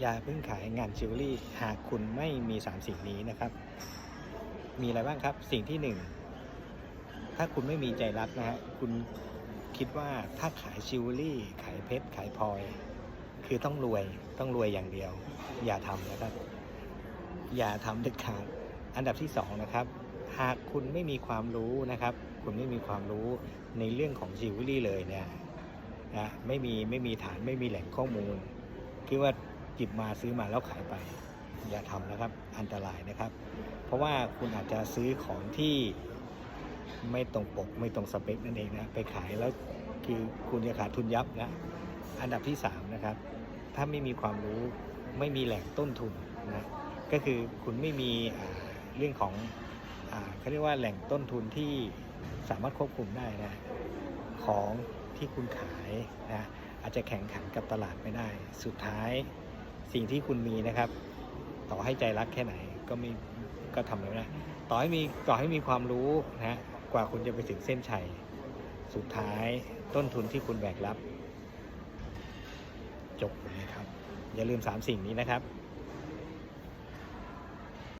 อย่าเพิ่งขายงานจิวเวลรี่หากคุณไม่มีสามสิ่งนี้นะครับ มีอะไรบ้างครับสิ่งที่หนึ่งถ้าคุณไม่มีใจรักนะฮะคุณคิดว่าถ้าขายจิวเวลรี่ขายเพชรขายพลอยคือต้องรวยต้องรวยอย่างเดียว อย่าทำนะครับ อย่าทำเด็ดขาดอันดับที่สองนะครับหากคุณไม่มีความรู้นะครับ คุณไม่มีความรู้ในเรื่องของจิวเวลรี่เลยเนี่ยนะไม่มีไม่มีฐานไม่มีแหล่งข้อมูลคือว่า หยิบมาซื้อมาแล้วขายไปอย่าทำนะครับอันตรายนะครับ เพราะว่าคุณอาจจะซื้อของที่ไม่ตรงปกไม่ตรงสเปคนั่นเองนะไปขายแล้วคือคุณจะขาดทุนยับนะอันดับที่สามนะครับถ้าไม่มีความรู้ไม่มีแหล่งต้นทุนนะก็คือคุณไม่มีเรื่องของอเขาเรียกว่าแหล่งต้นทุนที่สามารถควบคุมได้นะของที่คุณขายนะอาจจะแข่งขันกับตลาดไม่ได้ สุดท้าย สิ่งที่คุณมีนะครับ ต่อให้ใจรักแค่ไหนก็ไม่ก็ทำไม่ได้ต่อให้มีต่อให้มีความรู้นะฮะกว่าคุณจะไปถึงเส้นชัย สุดท้ายต้นทุนที่คุณแบกรับ จบนะครับ อย่าลืม 3 สิ่งนี้นะครับ